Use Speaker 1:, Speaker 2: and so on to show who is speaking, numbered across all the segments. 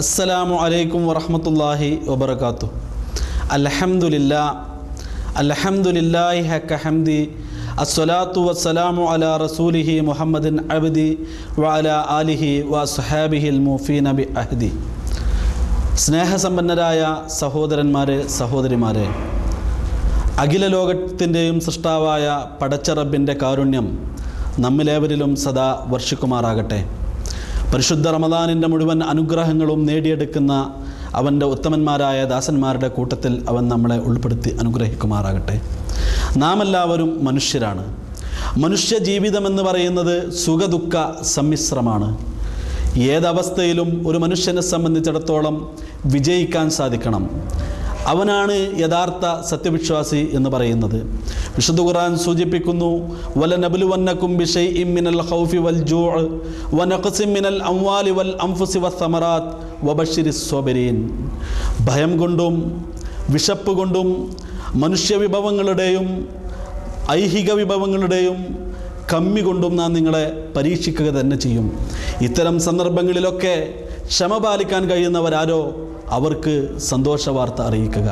Speaker 1: അസ്സലാമു അലൈക്കും വറഹമത്തല്ലാഹി വബർക്കാത്തു അലഹമുല്ല അലഹമുല്ലാഹി ഹക്ക ഹംദി അസ്സലാത്തു വസ്സലാമു അല റസൂലിഹി മുഹമ്മദിൻ അബ്ദി വ അല ആലിഹി വ സുഹാബിഹിൽ മുഫീന നബി അഹ്ദി. സ്നേഹസമ്പന്നരായ സഹോദരന്മാരെ സഹോദരിമാരെ അഖില ലോകത്തിന്റെയും സൃഷ്ടാവായ പടച്ചറബിന്റെ കാരുണ്യം നമ്മിലേവരിലും സദാ വർഷിക്കുമാറാകട്ടെ. പരിശുദ്ധ റമദാനിന്റെ മുഴുവൻ അനുഗ്രഹങ്ങളും നേടിയെടുക്കുന്ന അവന്റെ ഉത്തമന്മാരായ ദാസന്മാരുടെ കൂട്ടത്തിൽ അവൻ നമ്മളെ ഉൾപ്പെടുത്തി അനുഗ്രഹിക്കുമാറാകട്ടെ. നാം എല്ലാവരും മനുഷ്യരാണ്. മനുഷ്യ ജീവിതമെന്ന് പറയുന്നത് സുഖദുഃഖ സമ്മിശ്രമാണ്. ഏതവസ്ഥയിലും ഒരു മനുഷ്യനെ സംബന്ധിച്ചിടത്തോളം വിജയിക്കാൻ സാധിക്കണം. അവനാണ് യഥാർത്ഥ സത്യവിശ്വാസി എന്ന് പറയുന്നത്. വിശുദ്ധ ഖുർആൻ സൂചിപ്പിക്കുന്നു വല നബുലുവന്നക്കും ബിഷൈ മിനൽ ഹൗഫി വൽ ജൂ വനഖസിം മിനൽ അംവാലി വൽ അംഫുസി വസമറാത്ത് വബഷിരി സ്വബരീൻ ഭയം കൊണ്ടും വിശപ്പ് കൊണ്ടും മനുഷ്യ മനുഷ്യവിഭവങ്ങളുടെയും ഐഹിക വിഭവങ്ങളുടെയും കമ്മി കൊണ്ടും നാം നിങ്ങളെ പരീക്ഷിക്കുക തന്നെ ചെയ്യും. ഇത്തരം സന്ദർഭങ്ങളിലൊക്കെ ക്ഷമ പാലിക്കാൻ കഴിയുന്നവരാരോ അവർക്ക് സന്തോഷ വാർത്ത അറിയിക്കുക.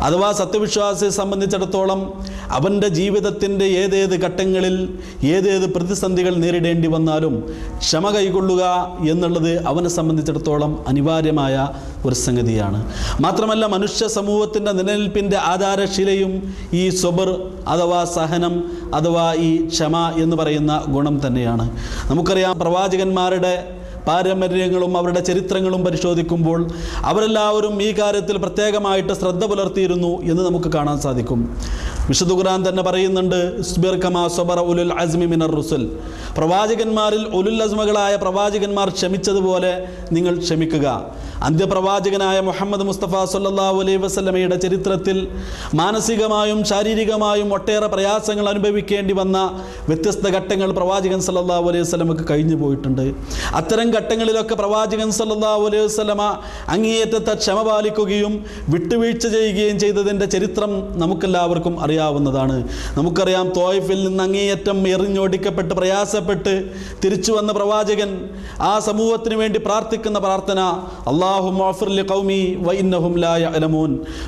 Speaker 1: അഥവാ സത്യവിശ്വാസിയെ സംബന്ധിച്ചിടത്തോളം അവന്റെ ജീവിതത്തിന്റെ ഏതേത് ഘട്ടങ്ങളിൽ ഏതേത് പ്രതിസന്ധികൾ നേരിടേണ്ടി വന്നാലും ക്ഷമ കൈകൊള്ളുക എന്നുള്ളത് അവനെ സംബന്ധിച്ചിടത്തോളം അനിവാര്യമായ ഒരു സംഗതിയാണ്. മാത്രമല്ല മനുഷ്യ സമൂഹത്തിന്റെ നിലനിൽപ്പിന്റെ ആധാരശിലയും ഈ സ്വബർ അഥവാ സഹനം അഥവാ ഈ ക്ഷമ എന്ന് പറയുന്ന ഗുണം തന്നെയാണ്. നമുക്കറിയാം പ്രവാചകന്മാരുടെ പാരമ്പര്യങ്ങളും അവരുടെ ചരിത്രങ്ങളും പരിശോധിക്കുമ്പോൾ അവരെല്ലാവരും ഈ കാര്യത്തിൽ പ്രത്യേകമായിട്ട് ശ്രദ്ധ പുലർത്തിയിരുന്നു എന്ന് നമുക്ക് കാണാൻ സാധിക്കും. വിശുദ്ധ ഖുർആൻ തന്നെ പറയുന്നുണ്ട് സബറ ഉലുൽ അസ്മി മിനർ റുസുൽ. പ്രവാചകന്മാരിൽ ഉലുൽ അസ്മകളായ പ്രവാചകന്മാർ ക്ഷമിച്ചതുപോലെ നിങ്ങൾ ക്ഷമിക്കുക. അന്ത്യപ്രവാചകനായ മുഹമ്മദ് മുസ്തഫ സല്ലല്ലാഹു അലൈഹി വസ്ലമയുടെ ചരിത്രത്തിൽ മാനസികമായും ശാരീരികമായും ഒട്ടേറെ പ്രയാസങ്ങൾ അനുഭവിക്കേണ്ടി വന്ന വ്യത്യസ്ത ഘട്ടങ്ങൾ പ്രവാചകൻ സല്ലല്ലാഹു അലൈഹി വസ്ലമക്ക് കഴിഞ്ഞു പോയിട്ടുണ്ട്. അത്തരം ഘട്ടങ്ങളിലൊക്കെ പ്രവാചകൻ സല്ലല്ലാഹു അലൈഹി വസല്ലമ അങ്ങേയറ്റത്തെ ക്ഷമ പാലിക്കുകയും വിട്ടുവീഴ്ച ചെയ്യുകയും ചെയ്തതിന്റെ ചരിത്രം നമുക്കെല്ലാവർക്കും അറിയാവുന്നതാണ്. നമുക്കറിയാം തോയ്ഫിൽ നിന്ന് അങ്ങേയറ്റം എറിഞ്ഞോടിക്കപ്പെട്ട് പ്രയാസപ്പെട്ട് തിരിച്ചു വന്ന പ്രവാചകൻ ആ സമൂഹത്തിന് വേണ്ടി പ്രാർത്ഥിക്കുന്ന പ്രാർത്ഥന അള്ളാഹു കൗമി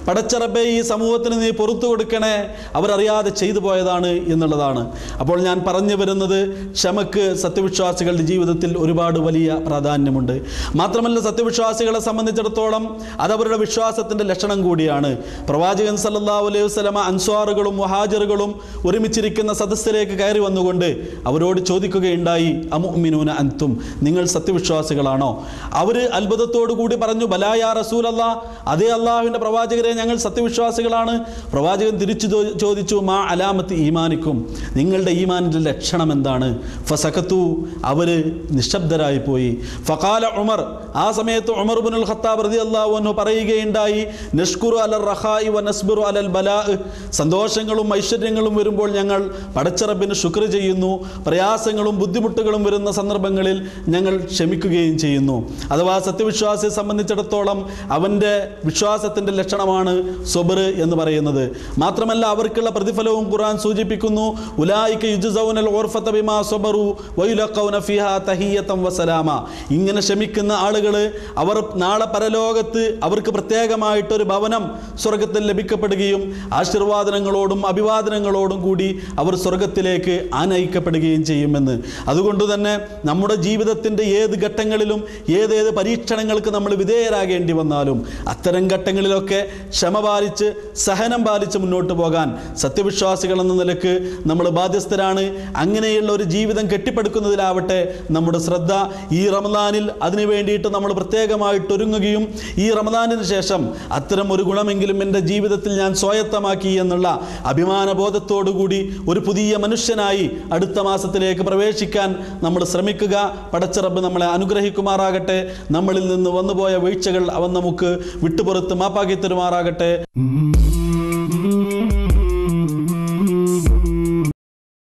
Speaker 1: പടച്ചറബെ ഈ സമൂഹത്തിന് നീ പുറത്തു കൊടുക്കണേ അവരറിയാതെ ചെയ്തു പോയതാണ് എന്നുള്ളതാണ്. അപ്പോൾ ഞാൻ പറഞ്ഞു വരുന്നത് ക്ഷമക്ക് സത്യവിശ്വാസികളുടെ ജീവിതത്തിൽ ഒരുപാട് വലിയ പ്രാധാന്യമുണ്ട്. മാത്രമല്ല സത്യവിശ്വാസികളെ സംബന്ധിച്ചിടത്തോളം അതവരുടെ വിശ്വാസത്തിന്റെ ലക്ഷണം കൂടിയാണ്. പ്രവാചകൻ സല്ലാ അലൈഹി വസ്ലമ അൻസ്വാറുകളും വഹാജറുകളും ഒരുമിച്ചിരിക്കുന്ന സദസ്സിലേക്ക് കയറി വന്നുകൊണ്ട് അവരോട് ചോദിക്കുകയുണ്ടായി അമുഅമിനൂന അൻതും? നിങ്ങൾ സത്യവിശ്വാസികളാണോ? അവർ അത്ഭുതത്തോടു കൂടി പറഞ്ഞു ബലായ റസൂൽ അല്ലാ അതേ അള്ളാഹുവിന്റെ പ്രവാചകരെ ഞങ്ങൾ സത്യവിശ്വാസികളാണ്. പ്രവാചകൻ തിരിച്ചു ചോദിച്ചു മാ അലാമത്ത് ഈമാനിക്കും? നിങ്ങളുടെ ഈമാനിന്റെ ലക്ഷണം എന്താണ്? ഫസഖത്തു അവർ നിശബ്ദരായി പോയി. ഫഖാല ഉമർ ആ സമയത്ത് ഉമർ ബുനുൽ ഖത്താബ് റതി അള്ളാഹു പറയുകയുണ്ടായി നഷ്കുറു അലൽ റഹായി വ നസ്ബിറു അലൽ ബലാ സന്തോഷങ്ങളും ഐശ്വര്യങ്ങളും വരുമ്പോൾ ഞങ്ങൾ പടച്ചിറപ്പിന് ശുക്ർ ചെയ്യുന്നു. പ്രയാസങ്ങളും ബുദ്ധിമുട്ടുകളും വരുന്ന സന്ദർഭങ്ങളിൽ ഞങ്ങൾ ക്ഷമിക്കുകയും ചെയ്യുന്നു. അഥവാ സത്യവിശ്വാസിയെ സംബന്ധിച്ചിടത്തോളം അവന്റെ വിശ്വാസത്തിന്റെ ലക്ഷണമാണ് സൊബർ എന്ന് പറയുന്നത്. മാത്രമല്ല അവർക്കുള്ള പ്രതിഫലവും ഖുർആൻ സൂചിപ്പിക്കുന്നു ഉലായിക്ക് യുജുസൗനൽ ഓർഫത്ത ബിമാ സൊബറു വൈലക്കൗന ഫിഹ തഹിയത്തം വസലാമ ഇങ്ങനെ ക്ഷമിക്കുന്ന ആളുകൾ അവർ നാളെ പരലോകത്ത് അവർക്ക് പ്രത്യേകമായിട്ടൊരു ഭവനം സ്വർഗത്തിൽ ലഭിക്കപ്പെടുകയും ആശീർവാദനങ്ങളോടും അഭിവാദനങ്ങളോടും കൂടി അവർ സ്വർഗത്തിലേക്ക് ആനയിക്കപ്പെടുകയും ചെയ്യുമെന്ന്. അതുകൊണ്ട് തന്നെ നമ്മുടെ ജീവിതത്തിന്റെ ഏത് ഘട്ടങ്ങളിലും ഏതേത് പരീക്ഷണങ്ങൾക്ക് നമ്മൾ വിധേയരാകേണ്ടി വന്നാലും അത്തരം ഘട്ടങ്ങളിലൊക്കെ ക്ഷമ പാലിച്ച് സഹനം പാലിച്ച് മുന്നോട്ട് പോകാൻ സത്യവിശ്വാസികൾ എന്ന നിലയ്ക്ക് നമ്മൾ ബാധ്യസ്ഥരാണ്. അങ്ങനെയുള്ള ഒരു ജീവിതം കെട്ടിപ്പടുക്കുന്നതിലാവട്ടെ നമ്മുടെ ശ്രദ്ധ ഈ റമദാനിൽ അതിനു വേണ്ടിയിട്ട് നമ്മൾ പ്രത്യേകമായിട്ട് ഒരുങ്ങുകയും ഈ റമദാനിന് ശേഷം അത്തരം ഒരു ഗുണമെങ്കിലും എന്റെ ജീവിതത്തിൽ ഞാൻ സ്വായത്തമാക്കി എന്നുള്ള അഭിമാനബോധത്തോടുകൂടി ഒരു പുതിയ മനുഷ്യനായി അടുത്ത മാസത്തിലേക്ക് പ്രവേശിക്കാൻ നമ്മൾ ശ്രമിക്കുക. പടച്ചിറബ് നമ്മളെ അനുഗ്രഹിക്കുമാറാകട്ടെ. നമ്മളിൽ നിന്ന് വന്നുപോയ വീഴ്ചകൾ അവൻ നമുക്ക് വിട്ടുപുറത്ത് മാപ്പാക്കി തരുമാറാകട്ടെ.